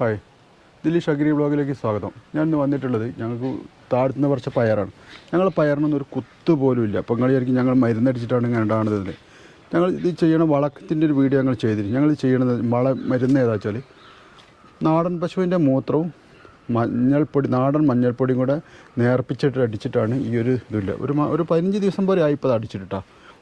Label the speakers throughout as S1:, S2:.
S1: Hi. Delhi ഷഗിരി ബ്ലോഗിലേക്ക് സ്വാഗതം. ഞാൻ ഇന്ന് വന്നിട്ടുള്ളത് ഞങ്ങൾക്ക് താഴ്ത്തുന്ന കുറച്ച് പയറാണ്. ഞങ്ങൾ പയറിനൊന്നും ഒരു കുത്ത് പോലും ഇല്ല. അപ്പം വിചാരിക്കും ഞങ്ങൾ മരുന്നടിച്ചിട്ടാണ് ഇങ്ങനെ ഉണ്ടാകുന്നത് ഞങ്ങൾ ഇത് ചെയ്യണ വളത്തിന്റെ ഒരു വീഡിയോ ഞങ്ങൾ ചെയ്തിരുന്നു. ഞങ്ങൾ ചെയ്യണത് വള മരുന്ന് ഏതാ വെച്ചാൽ നാടൻ പശുവിന്റെ മൂത്രവും മഞ്ഞൾപ്പൊടി നാടൻ മഞ്ഞൾപ്പൊടിയും കൂടെ നേർപ്പിച്ചിട്ട് അടിച്ചിട്ടാണ് ഈ ഒരു ഇതില്ല. ഒരു ഒരു പതിനഞ്ച് ദിവസം പോലെ ആയിപ്പോൾ അത് അടിച്ചിട്ടാ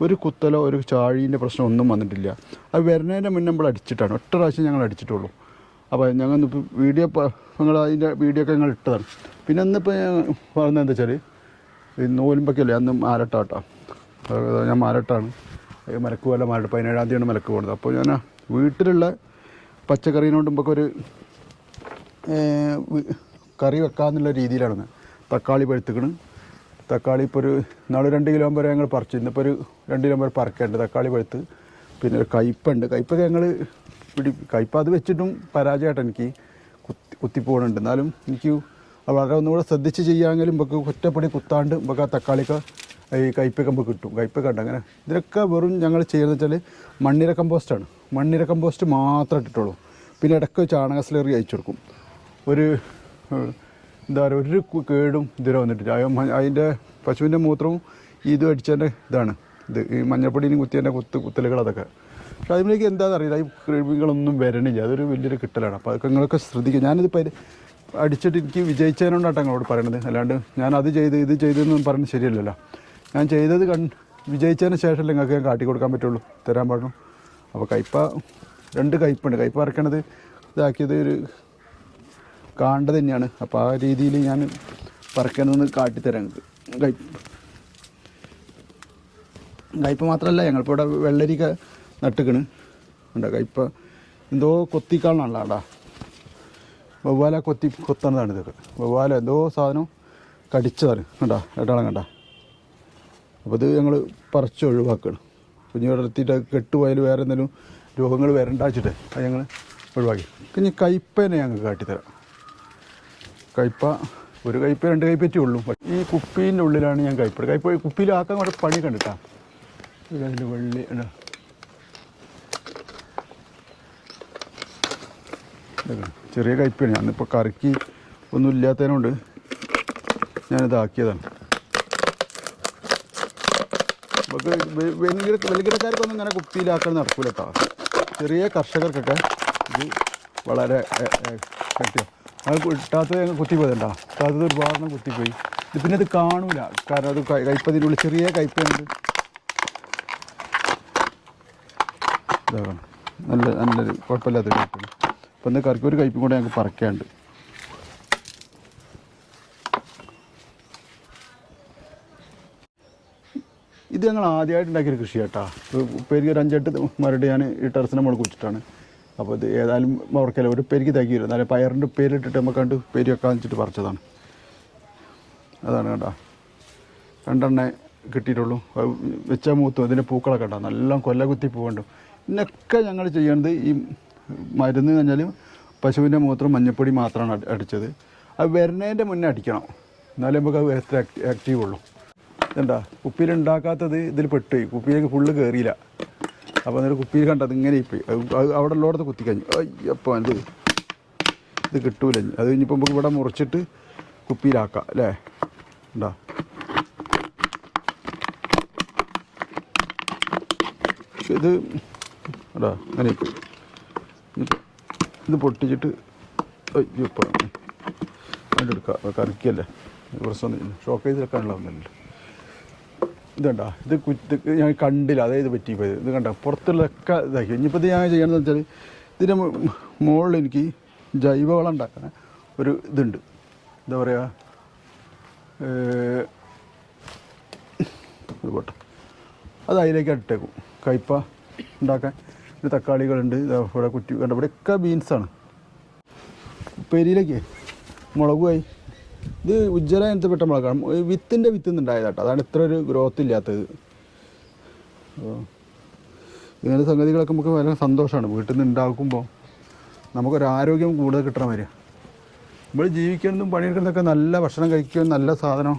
S1: ഒരു കുത്തലോ ഒരു ചാഴീന്റെ പ്രശ്നം ഒന്നും വന്നിട്ടില്ല. അത് വരുന്നതിന്റെ മുന്നേ നമ്മൾ അടിച്ചിട്ടാണ്. ഒറ്റ പ്രാവശ്യം ഞങ്ങൾ അടിച്ചിട്ടുള്ളൂ. അപ്പോൾ ഞങ്ങൾ വീഡിയോ ഞങ്ങൾ അതിന്റെ വീഡിയോ ഒക്കെ ഞങ്ങൾ ഇട്ടതാണ്. പിന്നെ ഇന്നിപ്പോൾ ഞാൻ പറഞ്ഞത് എന്താ വെച്ചാൽ ഈ നോലുമ്പൊക്കെയല്ലേ അന്ന് മാരട്ടാട്ടോ ഞാൻ മാരട്ടാണ് മലക്ക് പോലെ മാരട്ട് പതിനേഴാം തീയതിയാണ് മലക്ക് പോകുന്നത് അപ്പോൾ ഞാൻ വീട്ടിലുള്ള പച്ചക്കറീനോട് മുമ്പൊക്കെ ഒരു കറി വെക്കാമെന്നുള്ള രീതിയിലാണ് തക്കാളി പഴുത്തുക്കണ്. തക്കാളി ഇപ്പോൾ ഒരു നാളെ രണ്ട് കിലോ വരെ ഞങ്ങൾ പറിച്ചു. ഇന്നിപ്പോൾ ഒരു രണ്ട് കിലോ വരെ പറിക്കേണ്ടത് തക്കാളി പഴുത്ത്. പിന്നെ ഒരു കയ്പ്പുണ്ട്. കയ്പ്പൊക്കെ ഞങ്ങൾ പിടി കയ്പ അത് വെച്ചിട്ടും പരാജയമായിട്ട് എനിക്ക്. കുത്തി കുത്തിപ്പോകണുണ്ട് എന്നാലും എനിക്ക് വളരെ ഒന്നുകൂടെ ശ്രദ്ധിച്ച് ചെയ്യാമെങ്കിലും നമുക്ക് ഒറ്റപ്പടി കുത്താണ്ട് നമുക്ക് ആ തക്കാളിക്ക് ഈ കയ്പ്പൊക്കെ നമുക്ക് കിട്ടും. കയ്പ്പൊക്കെ ഉണ്ട്. അങ്ങനെ ഇതിലൊക്കെ വെറും ഞങ്ങൾ ചെയ്യുന്നത് വെച്ചാൽ മണ്ണിര കമ്പോസ്റ്റാണ്. മണ്ണിര കമ്പോസ്റ്റ് മാത്രം ഇട്ടിട്ടുള്ളൂ. പിന്നെ ഇടയ്ക്ക് ചാണക സ്ലറി അയച്ചു കൊടുക്കും. ഒരു എന്താ പറയുക ഒരു കേടും ഇതുവരെ വന്നിട്ടില്ല. അതിന്റെ പശുവിന്റെ മൂത്രവും ഇതും അടിച്ചതിന്റെ ഇതാണ്. ഇത് ഈ മഞ്ഞപ്പൊടിയും കുത്തിയതിന്റെ കുത്ത് കുത്തലുകൾ അതൊക്കെ പക്ഷെ അതിലേക്ക് എന്താണെന്ന് അറിയില്ല. ഈ കൃമികളൊന്നും വരണില്ല. അതൊരു വലിയൊരു കിട്ടലാണ്. അപ്പോൾ അതൊക്കെ നിങ്ങളൊക്കെ ശ്രദ്ധിക്കുക. ഞാനിത് പരി അടിച്ചിട്ട് എനിക്ക് വിജയിച്ചതിനോണ്ടാണ് നിങ്ങളോട് പറയണത്. അല്ലാണ്ട് ഞാൻ അത് ചെയ്ത് ഇത് ചെയ്തെന്നും പറഞ്ഞ് ശരിയല്ലല്ലോ. ഞാൻ ചെയ്തത് കൺ വിജയിച്ചതിന് ശേഷമല്ലേ നിങ്ങൾക്ക് ഞാൻ കാട്ടി കൊടുക്കാൻ പറ്റുള്ളൂ. തരാൻ പാടുള്ളൂ. അപ്പോൾ കയ്പ രണ്ട് കയ്പുണ്ട്. കയ്പ ഇറക്കണത് ഇതാക്കിയത് ഒരു കാണേണ്ടത് തന്നെയാണ്. അപ്പോൾ ആ രീതിയിൽ ഞാൻ പറക്കണമെന്ന് കാട്ടിത്തരാം കയ്പ്. കയ്പ മാത്രമല്ല ഞങ്ങളിപ്പോൾ ഇവിടെ വെള്ളരിക്ക നട്ടുക്കണ്. ഉണ്ടാക്കുക ഇപ്പം എന്തോ കൊത്തിക്കാളാണല്ലോ ആടാ വവ്വാല കൊത്തി കൊത്തണതാണ് ഇതൊക്കെ. വവ്വാല എന്തോ സാധനം കടിച്ചതാണ്. കണ്ടാ ഏട്ടാളം കണ്ട. അപ്പോൾ ഇത് ഞങ്ങൾ പറിച്ച് ഒഴിവാക്കണം. കുഞ്ഞു വളർത്തിയിട്ട് കെട്ടുപോയാൽ വേറെ എന്തെങ്കിലും രോഗങ്ങൾ വരണ്ടാച്ചിട്ട് അത് ഞങ്ങൾ ഒഴിവാക്കി. പിന്നെ കയ്പേനെ ഞങ്ങൾക്ക് കാട്ടിത്തരാം. കയ്പ ഒരു കയ്പ രണ്ട് കയ്പറ്റേ ഉള്ളൂ. ഈ കുപ്പീന്റെ ഉള്ളിലാണ് ഞാൻ കയ്പ കയ്പ കുപ്പിയിലാക്കാൻ കുറച്ച് പണി കണ്ടിട്ടാണ് ഇതിന്റെ വെള്ളി ഇതാ. ഇതൊക്കെ ചെറിയ കയ്പാണ്. ഞാനിപ്പോൾ കറിക്ക് ഒന്നും ഇല്ലാത്തതിനോണ്ട് ഞാനിതാക്കിയതാണ്. നമുക്ക് വലിയ വലുകിടക്കാർക്കൊന്നും ഇങ്ങനെ കുപ്പിയിലാക്കാൻ നടക്കൂല കേട്ടോ ചെറിയ കർഷകർക്കൊക്കെ ഇത് വളരെ കട്ടിയ. അത് ഇട്ടാത്തത് കുത്തിപ്പോയതുണ്ടോ? ഇട്ടാത്തത് ഒരുപാട് കുത്തിപ്പോയി. ഇത് പിന്നെ ഇത് കാണൂല. കാരണം അത് കൈ- കയ്പതിന്റെ ഉള്ളിൽ ചെറിയ കയ്പുണ്ട് ഇതാകണം നല്ല നല്ലൊരു കുഴപ്പമില്ലാത്തൊരു കയ്പ്പാണ് അപ്പം എന്താ കറിക്ക് ഒരു കയ്പും കൂടെ ഞങ്ങൾക്ക് പറിക്കാണ്ട്. ഇത് ഞങ്ങൾ ആദ്യമായിട്ട് ഉണ്ടാക്കിയൊരു കൃഷി കേട്ടാ പെരുകി ഒരു അഞ്ചെട്ട് മരട് ഞാൻ ഈ ടെറസിനെ മുകളിൽ കുച്ചിട്ടാണ് അപ്പോൾ ഇത് ഏതായാലും അവർക്കല്ല ഒരു ഉപ്പേരിക്ക് തകിയില്ല എന്നാലും പയറിന്റെ പേരിട്ടിട്ട് നമുക്ക് കണ്ട് ഉപ്പേരി വെക്കാൻ വെച്ചിട്ട് പറിച്ചതാണ്. അതാണ് കേട്ടോ. രണ്ടെണ്ണ കിട്ടിയിട്ടുള്ളൂ. വെച്ചാൽ വെച്ച മൂത്തും. ഇതിന്റെ പൂക്കളൊക്കെ ഉണ്ടാകും നല്ല കൊല്ല കുത്തി പൂവുണ്ട്. ഇന്നൊക്കെ ഞങ്ങൾ ചെയ്യേണ്ടത് ഈ മരുന്ന് കഴിഞ്ഞാൽ പശുവിന്റെ മൂത്രം മഞ്ഞപ്പൊടി മാത്രമാണ് അടിച്ചത്. അത് വരുന്നതിന്റെ മുന്നേ അടിക്കണം. എന്നാലേ നമുക്ക് അത് എത്ര ആക്റ്റീവ് ഉള്ളൂ. കുപ്പിയിൽ ഉണ്ടാക്കാത്തത് ഇതിൽ പെട്ടുപോയി. കുപ്പിയിലേക്ക് ഫുള്ള് കയറിയില്ല അപ്പോൾ അന്നേരം കുപ്പിയിൽ കണ്ടത് ഇങ്ങനെ പോയി അവിടെ ഉള്ളടത്ത് കുത്തിക്കഴിഞ്ഞു. അയ്യപ്പോൾ ഇത് ഇത് കിട്ടൂല. അത് കഴിഞ്ഞിപ്പോൾ നമുക്ക് ഇവിടെ മുറിച്ചിട്ട് കുപ്പിയിലാക്കാം അല്ലേ? ഉണ്ടാ ഇത് എടാ അങ്ങനെ ഇത് പൊട്ടിച്ചിട്ട് അയ്യപ്പ അതിന്റെ എടുക്കാം കറിക്കല്ലേ പ്രശ്നമൊന്നും ഷോക്ക് ചെയ്തിലൊക്കെ ഉണ്ടാവുന്നില്ല ഇതുണ്ടാ ഇത് കുത്തി ഞാൻ കണ്ടില്ല. അതായത് പറ്റിപ്പോയത്. ഇത് കണ്ട? പുറത്തുള്ളതൊക്കെ ഇതാക്കി. ഇനിയിപ്പോൾ ഇത് ഞാൻ ചെയ്യണമെന്ന് വെച്ചാൽ ഇതിന്റെ മുകളിൽ എനിക്ക് ജൈവവളം ഉണ്ടാക്കണ ഒരു ഇതുണ്ട്. എന്താ പറയുക ഇത് പോട്ടെ. അത് അതിലേക്ക് ഇട്ടേക്കും. കയ്പ ഉണ്ടാക്കാൻ. ഇത് തക്കാളികളുണ്ട്. ഇവിടെ കുറ്റി കണ്ട? ഇവിടെയൊക്കെ ബീൻസാണ് ഉപ്പേരിയിലേക്ക് മുളകുമായി ഇത് ഇനത്തിൽ പെട്ട മുളകാണ് വിത്തിന്റെ വിത്ത് നിന്നുണ്ടായതാട്ടോ അതാണ് ഇത്ര ഒരു ഗ്രോത്ത് ഇല്ലാത്തത്. ഇങ്ങനെ സംഗതികളൊക്കെ നമുക്ക് വളരെ സന്തോഷമാണ് വീട്ടിൽ നിന്ന് ഉണ്ടാക്കുമ്പോൾ നമുക്കൊരു ആരോഗ്യം കൂടുതൽ കിട്ടണ വരിക നമ്മൾ ജീവിക്കുന്നതും പണിയെടുക്കുന്നതൊക്കെ നല്ല ഭക്ഷണം കഴിക്കുകയും നല്ല സാധനം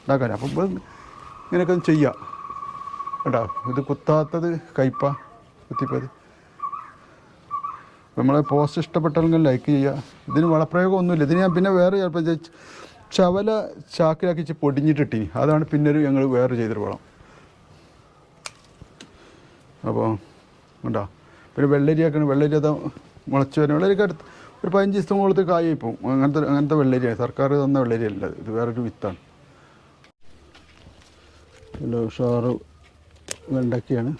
S1: ഉണ്ടാക്കാൻ അപ്പം ഇങ്ങനെയൊക്കെ ഒന്ന് ചെയ്യാം. കേട്ടോ? ഇത് കുത്താത്തത് കയ്പ കുത്തിപ്പോയത് നമ്മളെ പോസ്റ്റ് ഇഷ്ടപ്പെട്ടെങ്കിൽ ലൈക്ക് ചെയ്യുക. ഇതിന് വളപ്രയോഗം ഒന്നുമില്ല ഇതിന് ഞാൻ പിന്നെ വേറെ ചിലപ്പോൾ ചവല ചാക്കിലാക്കി പൊടിഞ്ഞിട്ടിട്ടിനി. അതാണ് പിന്നെ ഒരു ഞങ്ങൾ വേറെ ചെയ്തൊരു വളം. അപ്പോൾ ഉണ്ടോ പിന്നെ വെള്ളരിയാക്കണം വെള്ളരി അത് മുളച്ച് വരും വെള്ളരിക്ക് അടുത്ത് ഒരു പതിനഞ്ച് ദിവസം കൊടുത്ത് കായി പോകും അങ്ങനത്തെ അങ്ങനത്തെ വെള്ളരിയാണ്. സർക്കാർ തന്ന വെള്ളരിയല്ല. ഇത് വേറൊരു വിത്താണ്. നല്ല ഉഷാറ് വെണ്ടക്കയാണ്.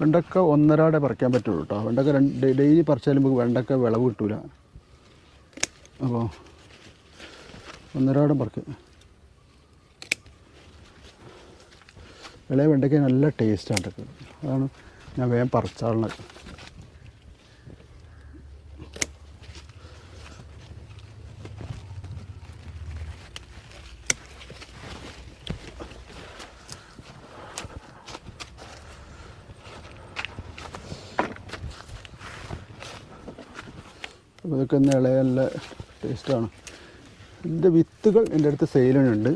S1: വെണ്ടക്ക ഒന്നരാടെ പറിക്കാൻ പറ്റുള്ളൂ കേട്ടോ വെണ്ടക്ക രണ്ട് ഡെയിലി പറിച്ചാലും നമുക്ക് വെണ്ടക്ക വിളവ് കിട്ടൂല. അപ്പോൾ ഒന്നരാടം പറിക്ക. ഇളയ വെണ്ടയ്ക്ക നല്ല ടേസ്റ്റാണ് അതാണ് ഞാൻ വേഗം പറിച്ചാളുന്നത് അപ്പോൾ ഇതൊക്കെ ഒന്ന് ഇളയ നല്ല ടേസ്റ്റാണ് ഇതിന്റെ വിത്തുകൾ എന്റെ അടുത്ത് സെയിലിനുണ്ട്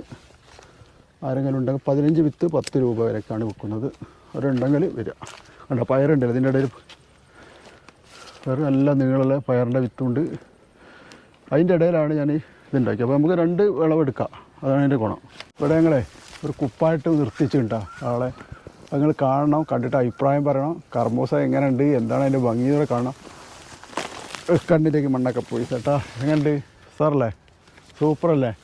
S1: ആരെങ്കിലും ഉണ്ടെങ്കിൽ പതിനഞ്ച് വിത്ത് പത്ത് രൂപ വരെയൊക്കെയാണ് വിൽക്കുന്നത്. അവരുണ്ടെങ്കിൽ വരിക. കണ്ടോ പയറുണ്ട്. ഇതിന്റെ ഇടയിൽ വേറെ നല്ല നീളമുള്ള പയറിന്റെ വിത്തുണ്ട്. അതിന്റെ ഇടയിലാണ് ഞാൻ ഇതുണ്ടാക്കി അപ്പോൾ നമുക്ക് രണ്ട് വിളവെടുക്കാം അതാണ് അതിന്റെ ഗുണം. ഇവിടെ ഞങ്ങളെ ഒരു കുപ്പായിട്ട് നിർത്തിച്ചിട്ടുണ്ടോ ആളെ. നിങ്ങൾ കാണണം കണ്ടിട്ട് അഭിപ്രായം പറയണം. കർമ്മോസ എങ്ങനെയുണ്ട്? എന്താണ് അതിന്റെ ഭംഗി കാണണം. കണ്ണിലേക്ക് മണ്ണൊക്കെ പോയി ചേട്ടാ. എങ്ങനെയുണ്ട്? സാറല്ലേ? സൂപ്പറല്ലേ?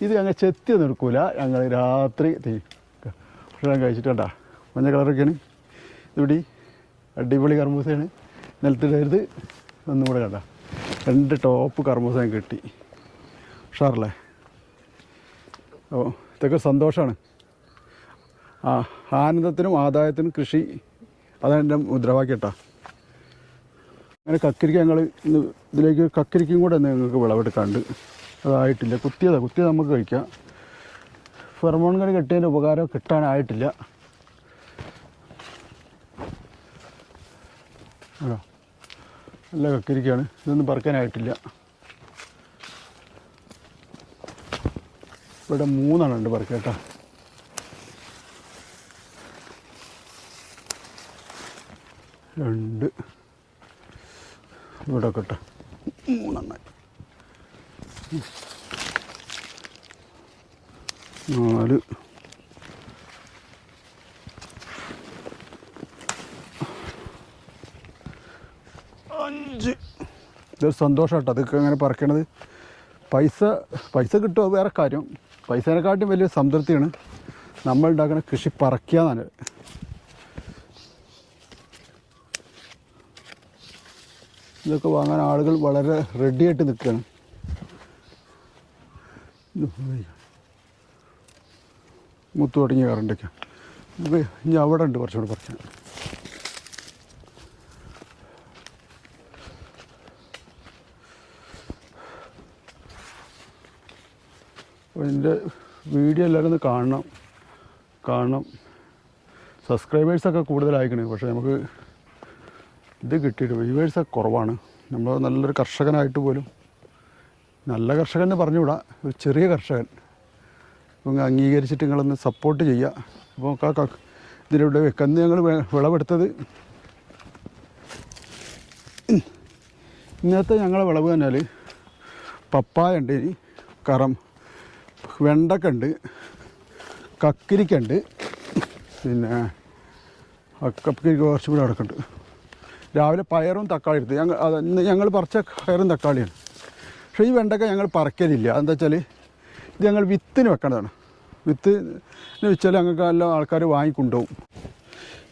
S1: ഇത് ഞങ്ങൾ ചെത്തിയൊന്നും എടുക്കൂല ഞങ്ങൾ രാത്രി തീ- ഭക്ഷണം കഴിച്ചിട്ടാ മഞ്ഞ കളറൊക്കെയാണ്. ഇവിടെ അടിപൊളി കർമ്മൂസയാണ് നിലത്തിടരുത്. ഒന്നും കൂടെ കണ്ട. രണ്ട് ടോപ്പ് കർമ്മൂസ കിട്ടി. ഉഷാറല്ലേ? ഓ ഇതൊക്കെ സന്തോഷമാണ് ആ ആനന്ദത്തിനും ആദായത്തിനും കൃഷി അതാണ് എന്റെ മുദ്രാവാക്യം കേട്ടോ. അങ്ങനെ കക്കരിക്ക ഞങ്ങൾ ഇതിലേക്ക് കക്കരിക്കും കൂടെ ഞങ്ങൾക്ക് വിളവെടുക്കാണ്ട് അതായിട്ടില്ല. കുത്തിയതാണ് കുത്തിയത് നമുക്ക് കഴിക്കാം. ഫെർമോൺ കണി കെട്ടിയതിന്റെ ഉപകാരം കിട്ടാനായിട്ടില്ല. നല്ല കക്കരിക്കയാണ്. ഇതൊന്നും പറക്കാനായിട്ടില്ല. ഇവിടെ മൂന്നെണ്ണം ഉണ്ട് പറക്കേട്ടാ. രണ്ട്. ഇവിടെ കേട്ടോ. മൂന്നെണ്ണായി നാല്. അഞ്ച്. ഇതൊരു സന്തോഷം കേട്ടോ. അതൊക്കെ അങ്ങനെ പറക്കണത്. പൈസ പൈസ കിട്ടുമോ വേറെ കാര്യം. പൈസേനെക്കാട്ടും വലിയ സംതൃപ്തിയാണ് നമ്മൾ ഉണ്ടാക്കുന്ന കൃഷി പറക്കുക എന്നാണ് ഇതൊക്കെ വാങ്ങാൻ ആളുകൾ വളരെ റെഡിയായിട്ട് നിൽക്കുകയാണ്. തുടങ്ങി തുടങ്ങിയ കറണ്ടൊക്കെ ഇനി അവിടെ ഉണ്ട് കുറച്ചുകൂടെ കുറച്ച് എന്റെ വീഡിയോ എല്ലാവരും ഒന്ന് കാണണം. കാണണം. സബ്സ്ക്രൈബേഴ്സൊക്കെ കൂടുതലായിക്കണേ പക്ഷേ നമുക്ക് ഇത് കിട്ടിയിട്ട് വ്യൂവേഴ്സൊക്കെ കുറവാണ്. നമ്മൾ നല്ലൊരു കർഷകനായിട്ട് പോലും നല്ല കർഷകൻ എന്ന് പറഞ്ഞുകൂടാ ഒരു ചെറിയ കർഷകൻ. ഇങ്ങ് അംഗീകരിച്ചിട്ട് നിങ്ങളൊന്ന് സപ്പോർട്ട് ചെയ്യുക അപ്പോൾ ഇതിലൂടെ വെക്കന്ന് ഞങ്ങൾ വിളവെടുത്തത്. ഇന്നത്തെ ഞങ്ങളെ വിളവ് പറഞ്ഞാൽ പപ്പായ ഉണ്ട് ഇനി കറം വെണ്ടക്ക ഉണ്ട് കക്കിരിക്കുണ്ട് പിന്നെ കക്കിരിക്ക കുറച്ചും കൂടെ കിടക്കുന്നുണ്ട് രാവിലെ പയറും തക്കാളി എടുത്ത്. ഞങ്ങൾ ഞങ്ങൾ പറിച്ച പയറും തക്കാളിയാണ്. പക്ഷേ ഈ വെണ്ടക്ക ഞങ്ങൾ പറിക്കലില്ല. എന്താ വെച്ചാൽ ഇത് ഞങ്ങൾ വിത്തിന് വെക്കേണ്ടതാണ് വിത്ത് വെച്ചാൽ ഞങ്ങൾക്ക് നല്ല ആൾക്കാർ വാങ്ങിക്കൊണ്ടുപോകും.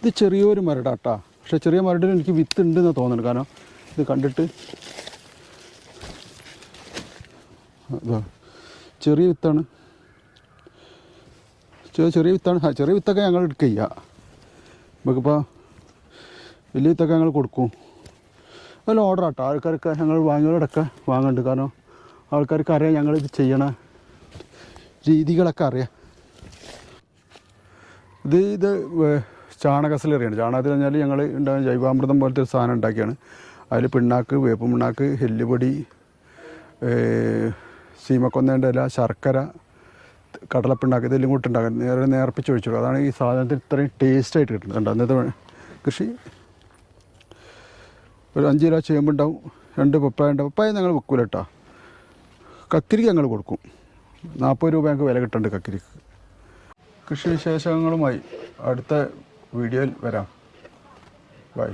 S1: ഇത് ചെറിയൊരു മരടാട്ടാ. പക്ഷേ ചെറിയ മരടിൽ എനിക്ക് വിത്ത് ഉണ്ടെന്ന് തോന്നുന്നു കാരണം ഇത് കണ്ടിട്ട് അതാ. ചെറിയ വിത്താണ്. ചെറിയ ചെറിയ വിത്താണ്. ചെറിയ വിത്തൊക്കെ ഞങ്ങൾ എടുക്കുക നമുക്കിപ്പോൾ വലിയ ഇതൊക്കെ ഞങ്ങൾ കൊടുക്കും. നല്ല ഓർഡർ ആട്ടോ. ആൾക്കാർക്ക് ഞങ്ങൾ വാങ്ങിയവരോടൊക്കെ വാങ്ങുന്നുണ്ട് കാരണം ആൾക്കാർക്ക് അറിയാം ഞങ്ങളിത് ചെയ്യണ രീതികളൊക്കെ അറിയാം. ഇത് ഇത് വേ- ചാണകസിലറിയാണ് ചാണകത്തിൽ പറഞ്ഞാൽ ഞങ്ങൾ ഉണ്ടാകുന്ന ജൈവാമൃതം പോലത്തെ ഒരു സാധനം ഉണ്ടാക്കിയാണ്. അതിൽ പിണ്ണാക്ക് വേപ്പ് പിണ്ണാക്ക് എല്ലുപൊടി സീമക്കൊന്നേന്റെ ഇല ശർക്കര കടലപ്പിണ്ണാക്ക് ഇതെല്ലാം കൂട്ടി നേരെ നേർപ്പിച്ച് ഒഴിച്ചു അതാണ് ഈ സാധനത്തിന് ഇത്രയും ടേസ്റ്റായിട്ട് കിട്ടുന്നത്. അന്നത്തെ കൃഷി ഒരു അഞ്ച് കിലോ ചേമ്പുണ്ടാവും രണ്ട് പപ്പായ ഉണ്ടാവും. പപ്പായ ഞങ്ങൾ വെക്കൂല കേട്ടോ കക്കിരിക്ക് ഞങ്ങൾ കൊടുക്കും. നാൽപ്പത് രൂപ ഞങ്ങൾക്ക് വില കിട്ടുന്നുണ്ട് കക്കിരിക്ക്. കൃഷി വിശേഷങ്ങളുമായി അടുത്ത വീഡിയോയിൽ വരാം. ബൈ